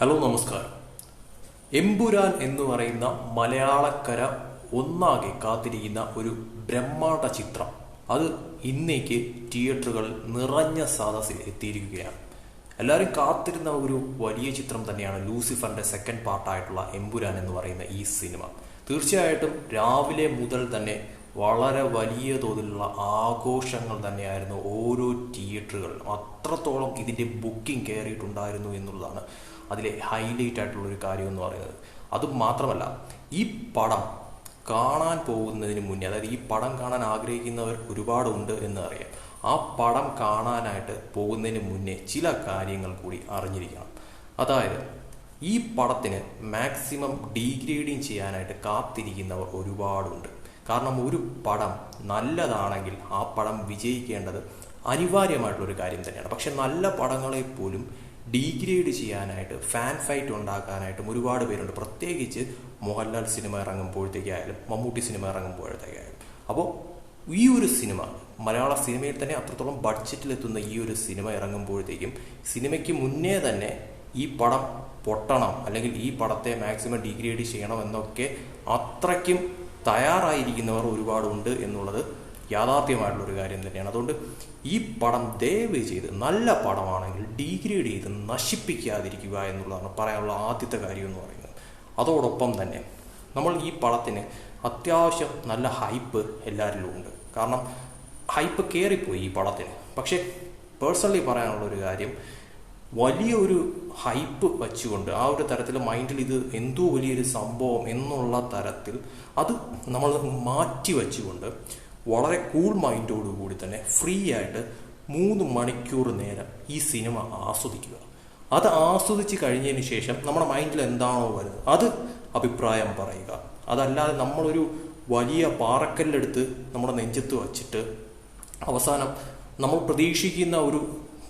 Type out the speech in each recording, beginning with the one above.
Hello നമസ്കാരം. എമ്പുരാൻ എന്ന് പറയുന്ന മലയാളക്കര ഒന്നാകെ കാത്തിരിക്കുന്ന ഒരു ബ്രഹ്മാണ്ട ചിത്രം. അത് ഇന്നേക്ക് തിയേറ്ററുകളിൽ നിറഞ്ഞ സദസ്സിൽ എത്തിയിരിക്കുകയാണ്. എല്ലാവരും കാത്തിരുന്ന ഒരു വലിയ ചിത്രം തന്നെയാണ് ലൂസിഫറിന്റെ സെക്കൻഡ് പാർട്ടായിട്ടുള്ള എമ്പുരാൻ എന്ന് പറയുന്ന ഈ സിനിമ. തീർച്ചയായിട്ടും രാവിലെ മുതൽ തന്നെ വളരെ വലിയ തോതിലുള്ള ആഘോഷങ്ങൾ തന്നെയായിരുന്നു ഓരോ തിയേറ്ററുകളിലും. അത്രത്തോളം ഇതിന്റെ ബുക്കിംഗ് കയറിയിട്ടുണ്ടായിരുന്നു എന്നുള്ളതാണ് അതിലെ ഹൈലൈറ്റ് ആയിട്ടുള്ള ഒരു കാര്യം എന്ന് പറയുന്നത്. അത് മാത്രമല്ല ഈ പടം കാണാൻ പോകുന്നതിന് മുന്നേ അതായത് ഈ പടം കാണാൻ ആഗ്രഹിക്കുന്നവർ ഒരുപാടുണ്ട് എന്ന് അറിയാം ആ പടം കാണാനായിട്ട് പോകുന്നതിന് മുന്നേ ചില കാര്യങ്ങൾ കൂടി അറിഞ്ഞിരിക്കണം. അതായത് ഈ പടത്തിന് മാക്സിമം ഡീഗ്രേഡിങ് ചെയ്യാനായിട്ട് കാത്തിരിക്കുന്നവർ ഒരുപാടുണ്ട്. കാരണം ഒരു പടം നല്ലതാണെങ്കിൽ ആ പടം വിജയിക്കേണ്ടത് അനിവാര്യമായിട്ടുള്ളൊരു കാര്യം തന്നെയാണ്. പക്ഷെ നല്ല പടങ്ങളെ പോലും ഡീഗ്രേഡ് ചെയ്യാനായിട്ട് ഫാൻ ഫൈറ്റ് ഉണ്ടാക്കാനായിട്ടും ഒരുപാട് പേരുണ്ട്. പ്രത്യേകിച്ച് മോഹൻലാൽ സിനിമ ഇറങ്ങുമ്പോഴത്തേക്കായാലും മമ്മൂട്ടി സിനിമ ഇറങ്ങുമ്പോഴത്തേക്കായാലും അപ്പോൾ ഈ ഒരു സിനിമ മലയാള സിനിമയിൽ തന്നെ അത്രത്തോളം ബഡ്ജറ്റിലെത്തുന്ന ഈ ഒരു സിനിമ ഇറങ്ങുമ്പോഴത്തേക്കും സിനിമയ്ക്ക് മുന്നേ തന്നെ ഈ പടം പൊട്ടണം അല്ലെങ്കിൽ ഈ പടത്തെ മാക്സിമം ഡീഗ്രേഡ് ചെയ്യണം എന്നൊക്കെ അത്രയ്ക്കും തയ്യാറായിരിക്കുന്നവർ ഒരുപാടുണ്ട് എന്നുള്ളത് യാഥാർത്ഥ്യമായിട്ടുള്ള ഒരു കാര്യം തന്നെയാണ്. അതുകൊണ്ട് ഈ പടം ദയവ് ചെയ്ത് നല്ല പടമാണെങ്കിൽ ഡീഗ്രേഡ് ചെയ്ത് നശിപ്പിക്കാതിരിക്കുക എന്നുള്ളതാണ് പറയാനുള്ള ആദ്യത്തെ കാര്യം എന്ന് പറയുന്നത്. അതോടൊപ്പം തന്നെ നമ്മൾ ഈ പടത്തിന് അത്യാവശ്യം നല്ല ഹൈപ്പ് എല്ലാവരിലും ഉണ്ട്. കാരണം ഹൈപ്പ് കയറിപ്പോയി ഈ പടത്തിന്. പക്ഷേ പേഴ്സണലി പറയാനുള്ള ഒരു കാര്യം വലിയൊരു ഹൈപ്പ് വെച്ചുകൊണ്ട് ആ ഒരു തരത്തിൽ മൈൻഡിൽ ഇത് എന്തോ വലിയൊരു സംഭവം എന്നുള്ള തരത്തിൽ അത് നമ്മൾ മാറ്റി വെച്ചുകൊണ്ട് വളരെ കൂൾ മൈൻഡോടു കൂടി തന്നെ ഫ്രീ ആയിട്ട് മൂന്ന് മണിക്കൂർ നേരം ഈ സിനിമ ആസ്വദിക്കുക. അത് ആസ്വദിച്ച് കഴിഞ്ഞതിന് ശേഷം നമ്മുടെ മൈൻഡിൽ എന്താണോ വരുന്നത് അത് അഭിപ്രായം പറയുക. അതല്ലാതെ നമ്മളൊരു വലിയ പാറക്കല്ലെടുത്ത് നമ്മുടെ നെഞ്ചത്ത് വച്ചിട്ട് അവസാനം നമ്മൾ പ്രതീക്ഷിക്കുന്ന ഒരു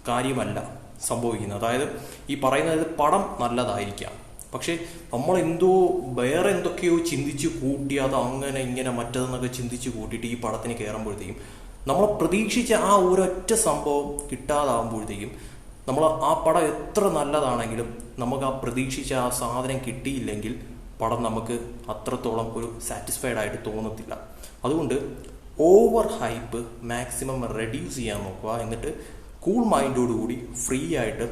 കാര്യമല്ല സംഭവിക്കുന്നത്. അതായത് ഈ പറയുന്നത് പടം നല്ലതായിരിക്കാം. പക്ഷെ നമ്മൾ എന്തോ വേറെ എന്തൊക്കെയോ ചിന്തിച്ച് കൂട്ടി അത് അങ്ങനെ ഇങ്ങനെ മറ്റതെന്നൊക്കെ ചിന്തിച്ച് കൂട്ടിയിട്ട് ഈ പടത്തിന് കയറുമ്പോഴത്തേക്കും നമ്മൾ പ്രതീക്ഷിച്ച ആ ഒരൊറ്റ സംഭവം കിട്ടാതാകുമ്പോഴത്തേക്കും നമ്മൾ ആ പടം എത്ര നല്ലതാണെങ്കിലും നമുക്ക് ആ പ്രതീക്ഷിച്ച ആ സാധനം കിട്ടിയില്ലെങ്കിൽ പടം നമുക്ക് അത്രത്തോളം ഒരു സാറ്റിസ്ഫൈഡ് ആയിട്ട് തോന്നത്തില്ല. അതുകൊണ്ട് ഓവർ ഹൈപ്പ് മാക്സിമം റെഡ്യൂസ് ചെയ്യാൻ നോക്കുക. എന്നിട്ട് കൂൾ മൈൻഡോടുകൂടി ഫ്രീ ആയിട്ട്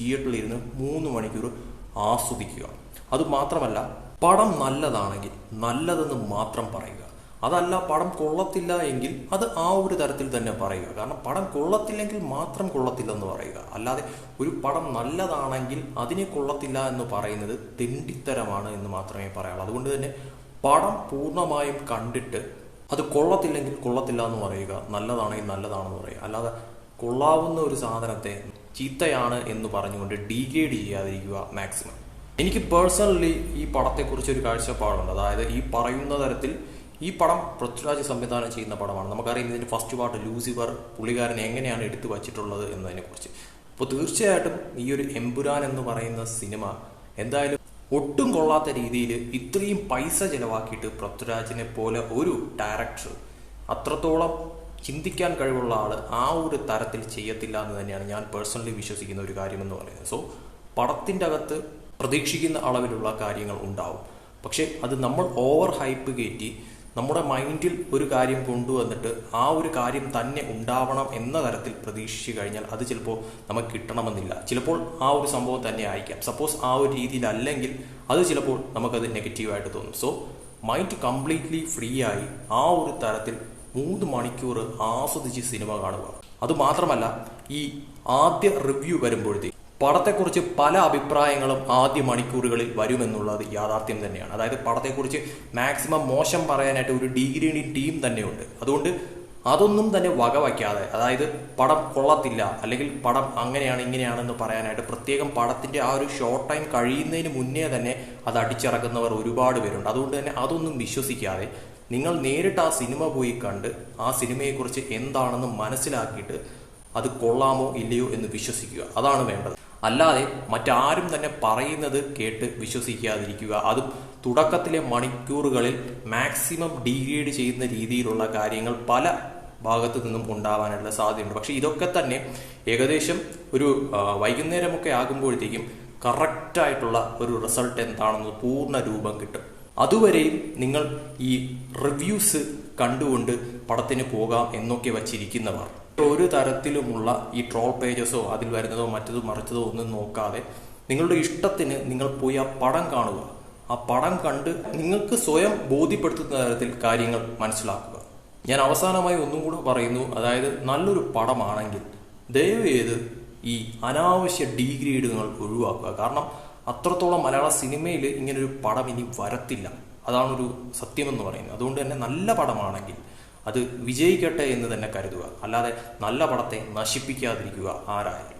തിയേറ്ററിൽ ഇരുന്ന് മൂന്ന് മണിക്കൂർ ആസ്വദിക്കുക. അതുമാത്രമല്ല പടം നല്ലതാണെങ്കിൽ നല്ലതെന്ന് മാത്രം പറയുക. അതല്ല പടം കൊള്ളത്തില്ല എങ്കിൽ അത് ആ ഒരു തരത്തിൽ തന്നെ പറയുക. കാരണം പടം കൊള്ളത്തില്ലെങ്കിൽ മാത്രം കൊള്ളത്തില്ലെന്ന് പറയുക. അല്ലാതെ ഒരു പടം നല്ലതാണെങ്കിൽ അതിനെ കൊള്ളത്തില്ല എന്ന് പറയുന്നത് തെണ്ടിത്തരമാണ് എന്ന് മാത്രമേ പറയാവുള്ളൂ. അതുകൊണ്ട് തന്നെ പടം പൂർണമായും കണ്ടിട്ട് അത് കൊള്ളത്തില്ലെങ്കിൽ കൊള്ളത്തില്ല എന്ന് പറയുക നല്ലതാണെങ്കിൽ നല്ലതാണെന്ന് പറയുക. അല്ലാതെ കൊള്ളാവുന്ന ഒരു സാധനത്തെ ചീത്തയാണ് എന്ന് പറഞ്ഞുകൊണ്ട് ഡീഗ്രേഡ് ചെയ്യാതിരിക്കുക മാക്സിമം എനിക്ക് പേഴ്സണലി ഈ പടത്തെക്കുറിച്ച് ഒരു കാഴ്ചപ്പാടുണ്ട്. അതായത് ഈ പറയുന്ന തരത്തിൽ ഈ പടം പൃഥ്വിരാജ് സംവിധാനം ചെയ്യുന്ന പടമാണ്. നമുക്കറിയാം ഇതിന്റെ ഫസ്റ്റ് പാർട്ട് ലൂസിഫർ പുള്ളിക്കാരൻ എങ്ങനെയാണ് എടുത്തു വച്ചിട്ടുള്ളത് എന്നതിനെക്കുറിച്ച്. അപ്പോൾ തീർച്ചയായിട്ടും ഈ ഒരു എമ്പുരാൻ എന്ന് പറയുന്ന സിനിമ എന്തായാലും ഒട്ടും കൊള്ളാത്ത രീതിയിൽ ഇത്രയും പൈസ ചിലവാക്കിയിട്ട് പൃഥ്വിരാജിനെ പോലെ ഒരു ഡയറക്ടർ അത്രത്തോളം ചിന്തിക്കാൻ കഴിവുള്ള ആൾ ആ ഒരു തരത്തിൽ ചെയ്യത്തില്ല എന്ന് തന്നെയാണ് ഞാൻ പേഴ്സണലി വിശ്വസിക്കുന്ന ഒരു കാര്യമെന്ന് പറയുന്നത്. സോ പടത്തിന്റെ അകത്ത് പ്രതീക്ഷിക്കുന്ന അളവിലുള്ള കാര്യങ്ങൾ ഉണ്ടാവും. പക്ഷേ അത് നമ്മൾ ഓവർ ഹൈപ്പ് കയറ്റി നമ്മുടെ മൈൻഡിൽ ഒരു കാര്യം കൊണ്ടുവന്നിട്ട് ആ ഒരു കാര്യം തന്നെ ഉണ്ടാവണം എന്ന തരത്തിൽ പ്രതീക്ഷിച്ചു കഴിഞ്ഞാൽ അത് ചിലപ്പോൾ നമുക്ക് കിട്ടണമെന്നില്ല. ചിലപ്പോൾ ആ ഒരു സംഭവം തന്നെ ആയിരിക്കാം. സപ്പോസ് ആ ഒരു രീതിയിലല്ലെങ്കിൽ അത് ചിലപ്പോൾ നമുക്കത് നെഗറ്റീവായിട്ട് തോന്നും. സോ മൈൻഡ് കംപ്ലീറ്റ്ലി ഫ്രീ ആയി ആ ഒരു തരത്തിൽ മൂന്ന് മണിക്കൂർ ആസ്വദിച്ച് സിനിമ കാണുക. അതുമാത്രമല്ല ഈ ആദ്യ റിവ്യൂ വരുമ്പോഴത്തേക്ക് പടത്തെക്കുറിച്ച് പല അഭിപ്രായങ്ങളും ആദ്യ മണിക്കൂറുകളിൽ വരുമെന്നുള്ളത് യാഥാർത്ഥ്യം തന്നെയാണ്. അതായത് പടത്തെക്കുറിച്ച് മാക്സിമം മോശം പറയാനായിട്ട് ഒരു ഡിഗ്രി ടീം തന്നെയുണ്ട്. അതുകൊണ്ട് അതൊന്നും തന്നെ വകവയ്ക്കാതെ അതായത് പടം കൊള്ളത്തില്ല അല്ലെങ്കിൽ പടം അങ്ങനെയാണ് ഇങ്ങനെയാണെന്ന് പറയാനായിട്ട് പ്രത്യേകം പടത്തിന്റെ ആ ഒരു ഷോർട്ട് ടൈം കഴിയുന്നതിന് മുന്നേ തന്നെ അത് അടിച്ചിറക്കുന്നവർ ഒരുപാട് പേരുണ്ട്. അതുകൊണ്ട് തന്നെ അതൊന്നും വിശ്വസിക്കാതെ നിങ്ങൾ നേരിട്ട് ആ സിനിമ പോയി കണ്ട് ആ സിനിമയെക്കുറിച്ച് എന്താണെന്ന് മനസ്സിലാക്കിയിട്ട് അത് കൊള്ളാമോ ഇല്ലയോ എന്ന് വിശ്വസിക്കുക. അതാണ് വേണ്ടത്. അല്ലാതെ മറ്റാരും തന്നെ പറയുന്നത് കേട്ട് വിശ്വസിക്കാതിരിക്കുക. അതും തുടക്കത്തിലെ മണിക്കൂറുകളിൽ മാക്സിമം ഡീഗ്രേഡ് ചെയ്യുന്ന രീതിയിലുള്ള കാര്യങ്ങൾ പല ഭാഗത്തു നിന്നും ഉണ്ടാവാനുള്ള സാധ്യതയുണ്ട്. പക്ഷേ ഇതൊക്കെ തന്നെ ഏകദേശം ഒരു വൈകുന്നേരമൊക്കെ ആകുമ്പോഴത്തേക്കും കറക്റ്റ് കറക്റ്റായിട്ടുള്ള ഒരു റിസൾട്ട് എന്താണെന്ന് പൂർണ രൂപം കിട്ടും. അതുവരെയും നിങ്ങൾ ഈ റിവ്യൂസ് കണ്ടുകൊണ്ട് പടത്തിന് പോകാം എന്നൊക്കെ വച്ചിരിക്കുന്നവർ. ഒരു തരത്തിലുമുള്ള ഈ ട്രോൾ പേജസോ അതിൽ വരുന്നതോ മറ്റതോ മറിച്ചതോ ഒന്നും നോക്കാതെ നിങ്ങളുടെ ഇഷ്ടത്തിന് നിങ്ങൾ പോയി ആ പടം കാണുക. ആ പടം കണ്ട് നിങ്ങൾക്ക് സ്വയം ബോധ്യപ്പെടുത്തുന്ന തരത്തിൽ കാര്യങ്ങൾ മനസ്സിലാക്കുക. ഞാൻ അവസാനമായി ഒന്നും കൂടെ പറയുന്നു. അതായത് നല്ലൊരു പടമാണെങ്കിൽ ദയവ് ചെയ്ത് ഈ അനാവശ്യ ഡീഗ്രേഡുകൾ ഒഴിവാക്കുക. കാരണം അത്രത്തോളം മലയാള സിനിമയിൽ ഇങ്ങനൊരു പടം ഇനി വരത്തില്ല. അതാണൊരു സത്യമെന്ന് പറയുന്നത്. അതുകൊണ്ട് തന്നെ നല്ല പടമാണെങ്കിൽ അത് വിജയിക്കട്ടെ എന്ന് തന്നെ കരുതുക. അല്ലാതെ നല്ല പടത്തെ നശിപ്പിക്കാതിരിക്കുക ആരായാലും.